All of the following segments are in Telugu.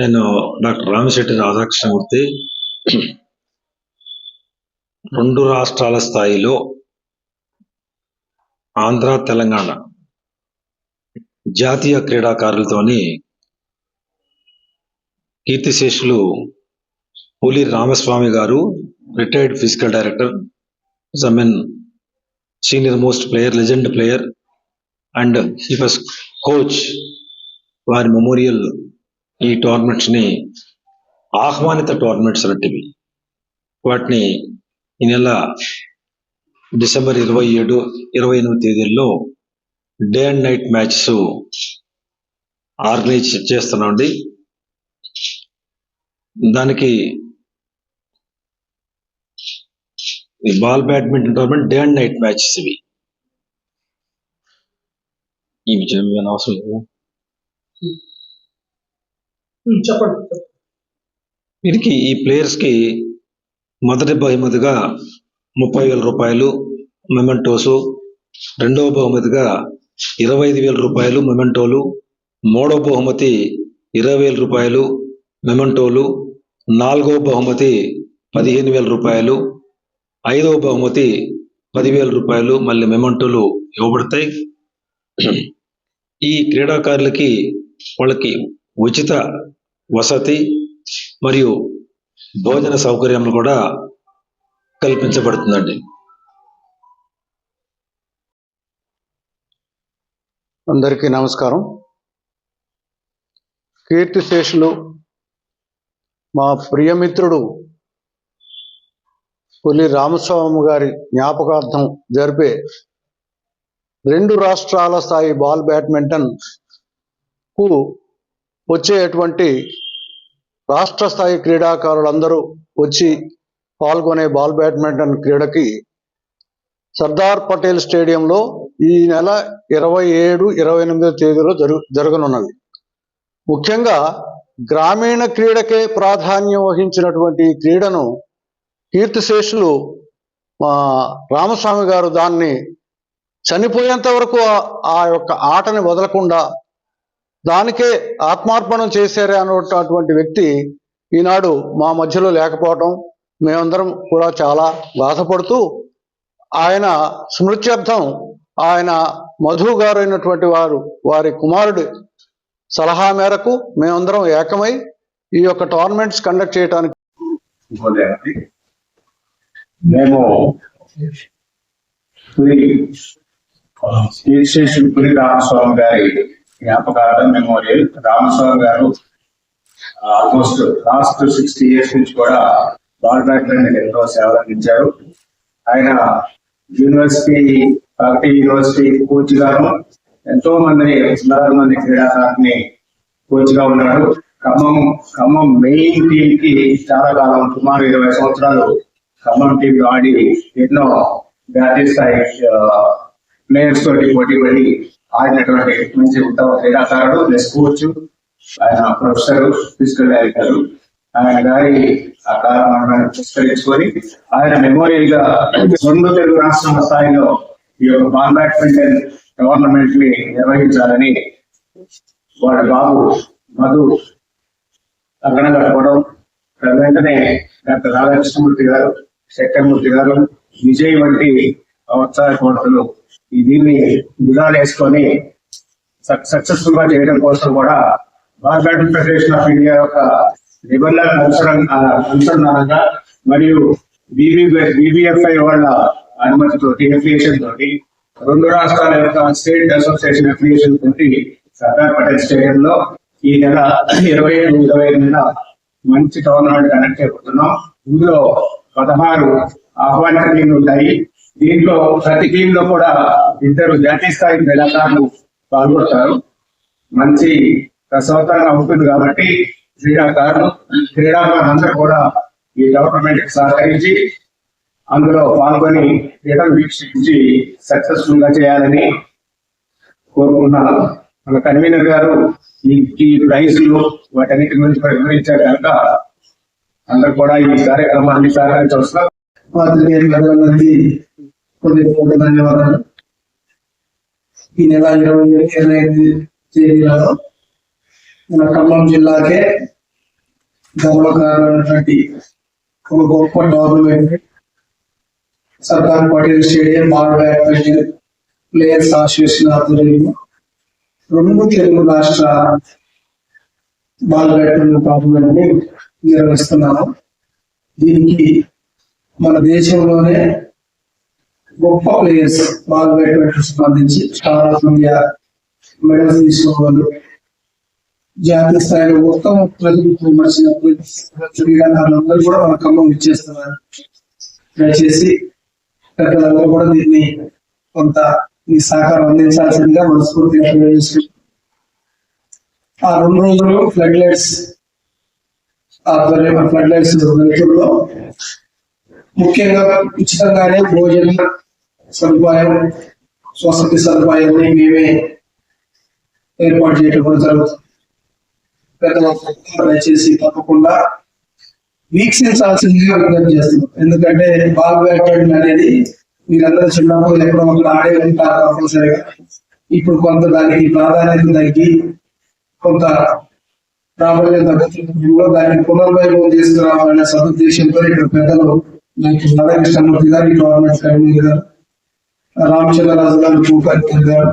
నేను డాక్టర్ రామశెట్టి రాధాకృష్ణమూర్తి. రెండు రాష్ట్రాల స్థాయిలో ఆంధ్ర తెలంగాణ జాతీయ క్రీడాకారులతోని కీర్తిశేషులు Puli Ramaswamy garu retired physical director జమెన్ senior most player legend player and he was coach వారి మెమోరియల్ ఈ టోర్నమెంట్స్ని ఆహ్వానిత టోర్నమెంట్స్ అన్నట్టువి వాటిని ఈ నెల డిసెంబర్ ఇరవై ఏడు ఇరవై ఎనిమిది తేదీల్లో day and night matches organise చేస్తున్నామండి. దానికి ఈ ball badminton tournament day and night matches ఇవి. ఈ విజయం అవసరం లేదు. చెప్పండి వీరికి ఈ ప్లేయర్స్కి మొదటి బహుమతిగా ముప్పై వేల రూపాయలు మెమెంటోసు. రెండవ బహుమతిగా ఇరవై ఐదు వేల రూపాయలు మెమెంటోలు. మూడవ బహుమతి ఇరవై వేల రూపాయలు మెమెంటోలు. నాలుగవ బహుమతి పదిహేను వేల రూపాయలు. ఐదవ బహుమతి పదివేల రూపాయలు మళ్ళీ మెమెంటోలు ఇవ్వబడతాయి. ఈ క్రీడాకారులకి వాళ్ళకి ఉచిత వసతి మరియు భోజన సౌకర్యములు కూడా కల్పించబడుతుందండి. అందరికీ నమస్కారం. కీర్తిశేషులు మా ప్రియమిత్రుడు పులి రామస్వామి గారి జ్ఞాపకార్థం జరిపే రెండు రాష్ట్రాల స్థాయి బాల్ బ్యాడ్మింటన్కు వచ్చేటువంటి రాష్ట్ర స్థాయి క్రీడాకారులందరూ వచ్చి పాల్గొనే బాల్ బ్యాడ్మింటన్ క్రీడకి సర్దార్ పటేల్ స్టేడియంలో ఈ నెల ఇరవై ఏడు ఇరవై ఎనిమిదో తేదీలో జరు జరగనున్నది. ముఖ్యంగా గ్రామీణ క్రీడకే ప్రాధాన్యం వహించినటువంటి ఈ క్రీడను కీర్తిశేషులు మా రామస్వామి గారు దాన్ని చనిపోయేంత వరకు ఆ యొక్క ఆటని వదలకుండా దానికే ఆత్మార్పణం చేశారే అన్నటువంటి వ్యక్తి ఈనాడు మా మధ్యలో లేకపోవటం మేమందరం కూడా చాలా బాధపడుతూ ఆయన స్మృత్యర్థం ఆయన మధు గారు అయినటువంటి వారు వారి కుమారుడి సలహా మేరకు మేమందరం ఏకమై ఈ యొక్క టోర్నమెంట్స్ కండక్ట్ చేయడానికి మేము పురి రామస్వామి గారి జ్ఞాపకార్థం మెమోరియల్ రామస్వామి గారు ఆల్మోస్ట్ లాస్ట్ సిక్స్టీ ఇయర్స్ నుంచి కూడా బాల్ బ్యాడ్మింటన్ ఎంతో సేవలు అందించారు. ఆయన యూనివర్సిటీ ప్రాక్టీ యూనివర్సిటీ కోచ్ గాను ఎంతో మంది వందలాది మంది క్రీడాకారుని కోచ్గా ఉన్నాడు ఖమ్మం ఖమ్మం మెయిన్ టీమ్కి చాలా కాలం సుమారు ఇరవై సంవత్సరాలు ఖమ్మం టీం ఆడి ఎన్నో జాతీయ స్థాయి ప్లేయర్స్ తోటి పోటీ పడి ఆడినటువంటి మంచి ఉత్తమ క్రీడాకారుడు ప్లస్ కోచ్ ఆయన ప్రొఫెసర్ ఫిజికల్ డైరెక్టర్. ఆయన గారి ఆ కారణాలను పురస్కరించుకొని ఆయన మెమోరియల్గా రెండు తెలుగు రాష్ట్రాల స్థాయిలో ఈ యొక్క బాల్ బ్యాడ్మింటన్ టోర్నమెంట్ని నిర్వహించాలని వాడి బాబు మధు అక్కడ గడపడం వెంటనే డాక్టర్ రాధాకృష్ణమూర్తి గారు శక్తమూర్తి గారు విజయ్ వంటి ఉత్సాహ కోటలు దీన్ని విధాలు వేసుకొని సక్సెస్ఫుల్గా చేయడం కోసం కూడా బాల్ ఫెడరేషన్ ఆఫ్ ఇండియా యొక్క నిబంధనల అనుసంధానంగా మరియు బీబీఎఫ్ఐ వాళ్ళ అనుమతితోటి అఫిలియేషన్ తోటి రెండు రాష్ట్రాల యొక్క స్టేట్ అసోసియేషన్ అఫిలియేషన్ తోటి సర్దార్ పటేల్ స్టేడియం లో ఈ నెల ఇరవై ఏడు ఇరవై నెల మంచి టోర్నమెంట్ కనెక్ట్ చేయబోతున్నాం. ఇందులో పదహారు ఆహ్వానిత టీంలు ఉంటాయి. దీంట్లో ప్రతి టీంలో లో కూడా ఇద్దరు జాతీయ స్థాయి క్రీడాకారులు పాల్గొంటారు. మంచి రసవత్తరంగా ఉంటుంది కాబట్టి క్రీడాకారులు క్రీడాకారులందరూ కూడా ఈ గవర్నమెంట్కి సహకరించి అందులో పాల్గొని క్రీడలు వీక్షించి సక్సెస్ఫుల్గా చేయాలని కోరుకుంటున్నాను. మన కన్వీనర్ గారు ఈ ప్రైజ్లు వాటన్నిటి గురించి కూడా వివరించారు కనుక అందరు కూడా ఈ కార్యక్రమాన్ని సహకరించవలసిన కొన్ని హృదయపూర్వక ధన్యవాదాలు. ఈ నెల ఇరవై ఏడు ఇరవై ఐదు తేదీలలో మన ఖమ్మం జిల్లాకే గర్వకారమైనటువంటి ఒక గొప్ప tournament Sardar Patel stadium ball badminton players association ఆధ్వర్యంలో రెండు తెలుగు రాష్ట్ర బాల్ బ్యాడ్మింటన్ టోర్నమెంట్ని నిర్వహిస్తున్నాము. దీనికి మన దేశంలోనే గొప్ప ప్లేయర్స్ బాల్ బ్యాడ్మింటన్ సంబంధించి స్టార్ ఆఫ్ ఇండియా మెడల్స్ తీసుకోవాలి జాతీయ స్థాయిలో మొత్తం ప్రతిభ వచ్చిన క్రీడాకారులందరూ కూడా మన ఖమ్మం ఇచ్చేస్తున్నారు దయచేసి పెద్దలందరూ కూడా దీన్ని కొంత మీ సహకారం అందించాల్సిందిగా మనస్ఫూర్తిగా ఆ రెండు రోజులు ఫ్లడ్ లైట్స్ ఆధ్వర్యం ఫ్లడ్ లైట్స్ వెలుతురులో ముఖ్యంగా ఉచితంగానే భోజనం సదుపాయం స్వస్థతి సదుపాయాన్ని మేమే ఏర్పాటు చేయడం జరుగుతుంది. దయచేసి తప్పకుండా వీక్షించాల్సిందిగా విజ్ఞప్తి చేస్తున్నాం. ఎందుకంటే బాల్ బ్యాడ్మింటన్ అనేది మీరందరూ చిన్నప్పుడు ఎక్కడో ఒకటి ఆడే ఉంటారు కంపల్సరిగా. ఇప్పుడు కొంత దానికి ప్రాధాన్యత తగ్గి కొంత ప్రాబల్యం తగ్గుతుందో. దాన్ని పునర్వైభవం తీసుకురావాలనే సదుద్దేశంతో ఇక్కడ పెద్దలు డాక్టర్ రాధాకృష్ణమూర్తి గారు ఈ గవర్నమెంట్ ఫ్యామిలీ గారు రామచంద్రరాజు గారు భూపతి గారు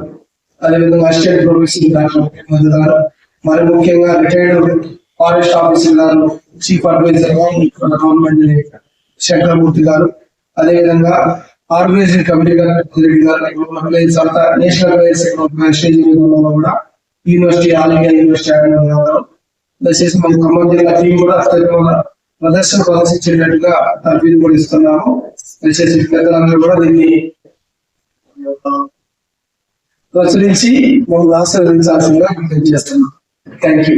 అదేవిధంగా అసిస్టెంట్ ప్రొఫెసర్ డాక్టర్ గారు మరి ముఖ్యంగా రిటైర్డ్ ఫారెస్ట్ ఆఫీసర్ గారు చీఫ్ అడ్వైజర్ గవర్నమెంట్ శంకరమూర్తి గారు అదేవిధంగా ఆర్గనైజింగ్ కమిటీ గారు రెడ్డి గారు నేషనల్ ప్లేయర్స్ స్టేజ్ కూడా యూనివర్సిటీ ఆల్ ఇండియా యూనివర్సిటీ ఆడిన దయచేసి మన ఖమ్మం జిల్లా టీం కూడా ప్రదర్శన ప్రదర్శించేటట్టుగా తర్ఫీదు కూడా ఇస్తున్నాము. దయచేసి పెద్దలందరూ కూడా దీన్ని ప్రచురించి మమ్మల్ని ఆశీర్వదించాల్సిందిగా విజ్ఞప్తి చేస్తున్నాం. Thank you